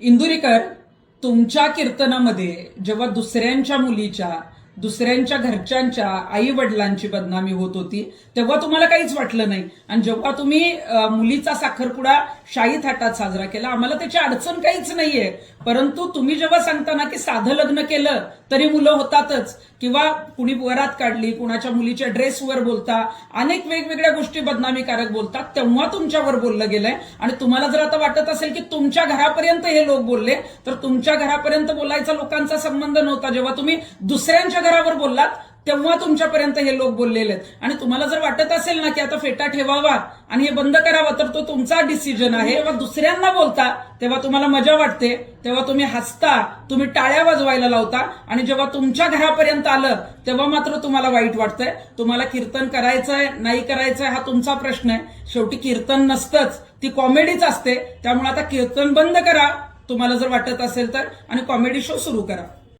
इंदुरीकर तुमच्या कीर्तनामध्ये जेव्हा दुसऱ्यांच्या मुलीच्या दुसऱ्यांच्या घरच्यांच्या आई वडिलांची बदनामी होत होती तेव्हा तुम्हाला काहीच वाटलं नाही. आणि जेव्हा तुम्ही मुलीचा साखरपुडा शाही थाटात साजरा केला आम्हाला त्याची अडचण काहीच नाहीये. परंतु तुम्ही जेव्हा सांगताना की साधं लग्न केलं तरी मुलं होतातच. किंवा कुणी वरात काढली कुणाच्या मुलीच्या ड्रेसवर बोलता अनेक वेगवेगळ्या गोष्टी बदनामीकारक बोलतात तेव्हा तुमच्यावर बोललं गेलंय. आणि तुम्हाला जर आता वाटत असेल की तुमच्या घरापर्यंत हे लोक बोलले तर तुमच्या घरापर्यंत बोलायचा लोकांचा संबंध नव्हता. जेव्हा तुम्ही दुसऱ्यांच्या घरावर बोललात तेव्हा तुमच्यापर्यंत हे लोक बोललेले आहेत. आणि तुम्हाला जर वाटत असेल ना की आता फेटा ठेवावा आणि हे बंद करावा तर तो तुमचा डिसिजन आहे. तेव्हा दुसऱ्यांना बोलता तेव्हा तुम्हाला मजा वाटते. तेव्हा तुम्ही हसता तुम्ही टाळ्या वाजवायला लावता. आणि जेव्हा तुमच्या घरापर्यंत आलं तेव्हा मात्र तुम्हाला वाईट वाटतंय. तुम्हाला कीर्तन करायचंय नाही करायचंय हा तुमचा प्रश्न आहे. शेवटी कीर्तन नसतंच. ती कॉमेडीच असते. त्यामुळे आता कीर्तन बंद करा. तुम्हाला जर वाटत असेल तर. आणि कॉमेडी शो सुरू करा.